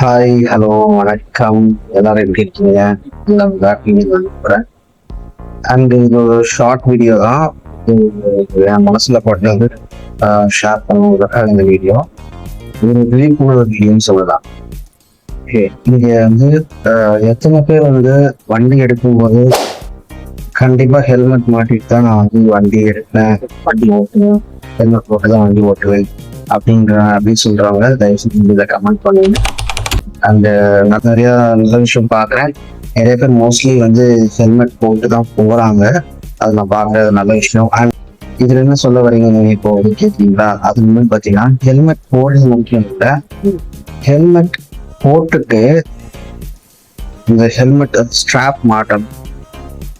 Hi hello வணக்கம். எல்லாரும் எப்படி இருக்கீங்க? நல்லா அண்ட் இது ஒரு ஷார்ட் வீடியோ தான். என் மனசுல போட்டது ஷேர் பண்ணுவதற்காக இந்த வீடியோ ஒரு விழிப்புணர்வு வீடியோன்னு சொல்லலாம். ஓகே இங்க வந்து எத்தனை பேர் வந்து வண்டி எடுக்கும்போது கண்டிப்பா ஹெல்மெட் மாட்டிட்டு தான் நான் வந்து வண்டி எடுப்பேன். வண்டி ஓட்டுவேன். ஹெல்மெட் போட்டு தான் வண்டி ஓட்டுவேன். அப்படின்ற அப்படின்னு சொல்றவங்க தயவு செஞ்சு இதை கமெண்ட் பண்ணுங்க. அண்ட் நான் நிறைய நல்ல விஷயம் பார்க்குறேன் நிறைய பேர் மோஸ்ட்லி வந்து ஹெல்மெட் போட்டு தான் போகிறாங்க அது நான் பார்க்குறது நல்ல விஷயம். அண்ட் இதுல என்ன சொல்ல வரீங்க நீங்க இப்போ வந்து கேட்குறீங்களா அது வந்து பார்த்தீங்கன்னா ஹெல்மெட் போடுறது முக்கியம் இல்லை. ஹெல்மெட் போட்டுட்டு இந்த ஹெல்மெட் ஸ்ட்ராப் மாட்டணும்.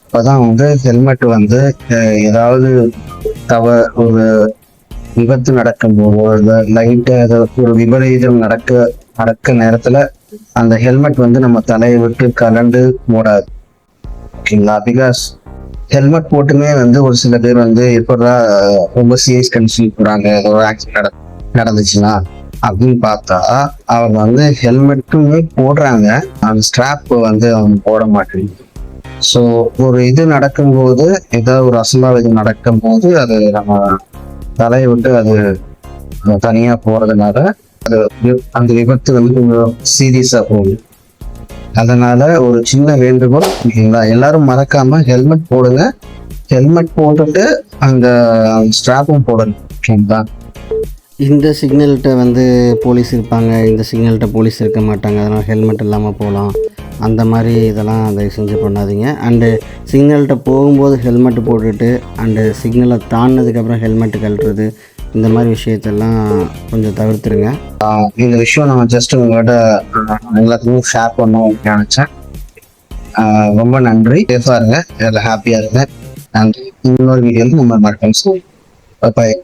அப்பதான் வந்து ஹெல்மெட் வந்து ஏதாவது தவ ஒரு விபத்து நடக்கும் போதோ லைட்டு ஒரு விபரீதம் நடக்க நடக்க நேரத்துல அந்த ஹெல்மெட் வந்து நம்ம தலையை விட்டு கலண்டு போடாது ஓகேங்களா? பிகாஸ் ஹெல்மெட் போட்டுமே வந்து ஒரு சில பேர் வந்து எப்படா ரொம்ப சீரியஸ் கண்டிஷன் போறாங்க ஏதோ ஒரு ஆக்சிடென்ட் நடந்துச்சுன்னா அப்படின்னு பார்த்தா அவங்க வந்து ஹெல்மெட்டுமே போடுறாங்க. அந்த ஸ்ட்ராப் வந்து அவங்க போட மாட்டேங்குது. ஸோ ஒரு இது நடக்கும்போது ஏதாவது ஒரு அசம்பாவிதம் நடக்கும்போது அது நம்ம தலையை விட்டு அது தனியாக போகிறதுனால அந்த விபத்து வந்து சீரியஸாக போகுது. அதனால ஒரு சின்ன வேண்டுகோள் எல்லாரும் மறக்காம ஹெல்மெட் போடுங்க. ஹெல்மெட் போட்டுட்டு அந்த ஸ்ட்ராப்பும் போடணும் ஓகேங்களா? இந்த சிக்னல்கிட்ட வந்து போலீஸ் இருப்பாங்க. இந்த சிக்னல்கிட்ட போலீஸ் இருக்க மாட்டாங்க. அதனால் ஹெல்மெட் இல்லாமல் போகலாம். அந்த மாதிரி இதெல்லாம் தயவு செஞ்சு பண்ணாதீங்க. அண்டு சிக்னல்கிட்ட போகும்போது ஹெல்மெட் போட்டுட்டு அண்டு சிக்னலை தாண்டினதுக்கப்புறம் ஹெல்மெட் கழட்டுறது இந்த மாதிரி விஷயத்தெல்லாம் கொஞ்சம் தவிர்த்துருங்க. இந்த விஷயம் நான் ஜஸ்ட் உங்கள்கிட்ட எல்லாத்துக்கும் ஷேர் பண்ணோம் நினச்சேன். நினைச்சேன் ரொம்ப நன்றி. சேஃபாக இருங்க. எல்லாம் ஹாப்பியாக இருங்க. நன்றி. இன்னொரு வீடியோவில் நம்ம மறக்கணும் பாய்